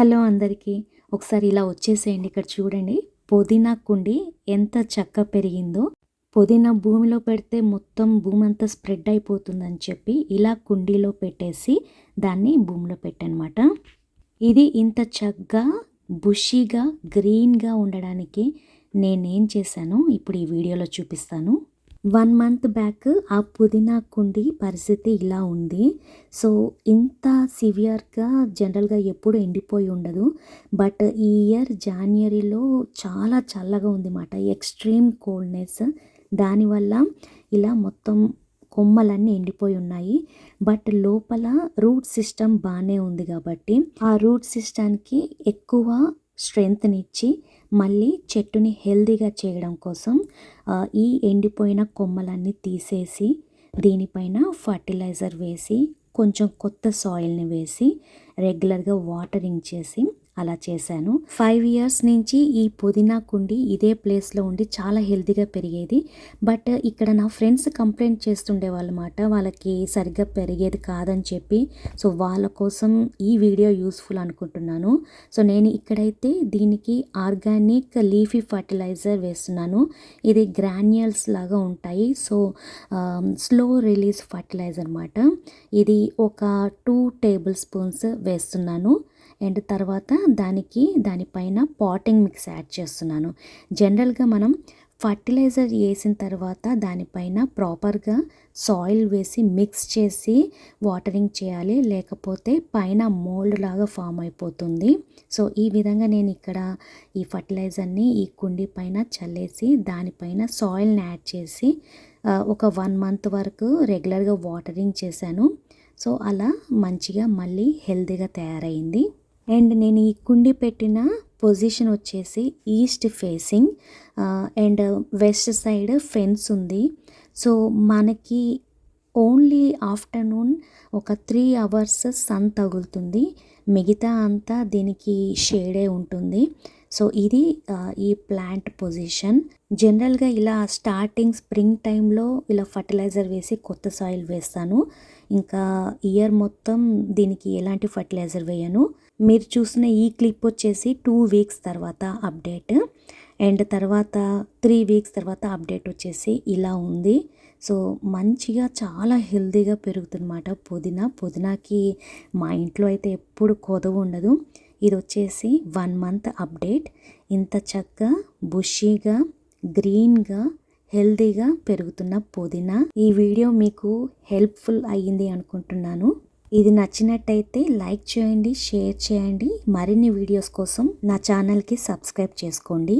Hello అందరికీ. ఒకసారి ఇలా వచ్చేసేయండి ఇక్కడ చూడండి. పుదీనా కుండి ఎంత చక్క పెరిగిందో. పుదీనా భూమిలో పెడితే మొత్తం భూమి అంతా స్ప్రెడ్ అయిపోతుందని చెప్పి ఇలా కుండీలో పెట్టేసి దాన్ని భూమిలో పెట్టనమాట. ఇది ఇంత చక్కగా బుషీగా గ్రీన్గా ఉండడానికి నేనేం చేశానో ఇప్పుడు ఈ వీడియోలో చూపిస్తాను. వన్ మంత్ బ్యాక్ ఆ పుదీనా కుండి పరిస్థితి ఇలా ఉంది. సో ఇంత సివియర్గా జనరల్గా ఎప్పుడు ఎండిపోయి ఉండదు. బట్ ఈ ఇయర్ జాన్వరిలో చాలా చల్లగా ఉంది మాట ఎక్స్ట్రీమ్ కోల్డ్నెస్. దానివల్ల ఇలా మొత్తం కొమ్మలన్నీ ఎండిపోయి ఉన్నాయి. బట్ లోపల రూట్ సిస్టమ్ బాగానే ఉంది కాబట్టి ఆ రూట్ సిస్టమ్కి ఎక్కువ స్ట్రెంగ్త్నిచ్చి మళ్ళీ చెట్టుని హెల్దీగా చేయడం కోసం ఈ ఎండిపోయిన కొమ్మలన్నీ తీసేసి దీనిపైన ఫర్టిలైజర్ వేసి కొంచెం కొత్త సాయిల్ని వేసి రెగ్యులర్గా వాటరింగ్ చేసి అలా చేశాను. ఫైవ్ ఇయర్స్ నుంచి ఈ పుదీనా కుండి ఇదే ప్లేస్లో ఉండి చాలా హెల్తీగా పెరిగేది. బట్ ఇక్కడ నా ఫ్రెండ్స్ కంప్లైంట్ చేస్తుండే వాళ్ళమాట వాళ్ళకి సరిగ్గా పెరిగేది కాదని చెప్పి. సో వాళ్ళ కోసం ఈ వీడియో యూస్ఫుల్ అనుకుంటున్నాను. సో నేను ఇక్కడైతే దీనికి ఆర్గానిక్ లీఫీ ఫర్టిలైజర్ వేస్తున్నాను. ఇది గ్రాన్యుయల్స్ లాగా ఉంటాయి. సో స్లో రిలీజ్ ఫర్టిలైజర్ అనమాట ఇది ఒక టూ టేబుల్ స్పూన్స్ వేస్తున్నాను. అండ్ తర్వాత దానికి దానిపైన పాటింగ్ మిక్స్ యాడ్ చేస్తున్నాను. జనరల్గా మనం ఫర్టిలైజర్ వేసిన తర్వాత దానిపైన ప్రాపర్గా సాయిల్ వేసి మిక్స్ చేసి వాటరింగ్ చేయాలి. లేకపోతే పైన మోల్డ్ లాగా ఫామ్ అయిపోతుంది. సో ఈ విధంగా నేను ఇక్కడ ఈ ఫర్టిలైజర్ని ఈ కుండి పైన చల్లేసి దానిపైన సాయిల్ని యాడ్ చేసి ఒక వన్ మంత్ వరకు రెగ్యులర్గా వాటరింగ్ చేశాను. సో అలా మంచిగా మళ్ళీ హెల్తీగా తయారైంది. అండ్ నేను ఈ కుండి పెట్టిన పొజిషన్ వచ్చేసి east facing and west side fence ఉంది. సో మనకి ఓన్లీ ఆఫ్టర్నూన్ ఒక త్రీ అవర్స్ సన్ తగులుతుంది. మిగతా అంతా దీనికి షేడే ఉంటుంది. సో ఇది ఈ ప్లాంట్ పొజిషన్. జనరల్గా ఇలా స్టార్టింగ్ స్ప్రింగ్ టైంలో ఇలా ఫర్టిలైజర్ వేసి కొత్త సాయిల్ వేస్తాను. ఇంకా ఇయర్ మొత్తం దీనికి ఎలాంటి ఫర్టిలైజర్ వేయను. మీరు చూసిన ఈ క్లిప్ వచ్చేసి టూ వీక్స్ తర్వాత అప్డేట్. అండ్ తర్వాత త్రీ వీక్స్ తర్వాత అప్డేట్ వచ్చేసి ఇలా ఉంది. సో మంచిగా చాలా హెల్దీగా పెరుగుతుందన్నమాట పుదీనా. పుదీనాకి మా ఇంట్లో అయితే ఎప్పుడు కొదవ ఉండదు. ఇది వచ్చేసి వన్ మంత్ అప్డేట్. ఇంత చక్కగా బుషీగా గ్రీన్గా హెల్దీగా పెరుగుతున్న పుదీనా. ఈ వీడియో మీకు హెల్ప్ఫుల్ అయ్యింది అనుకుంటున్నాను. ఇది నచ్చినట్టయితే లైక్ చేయండి షేర్ చేయండి. మరిన్ని వీడియోస్ కోసం నా ఛానల్కి సబ్స్క్రైబ్ చేసుకోండి.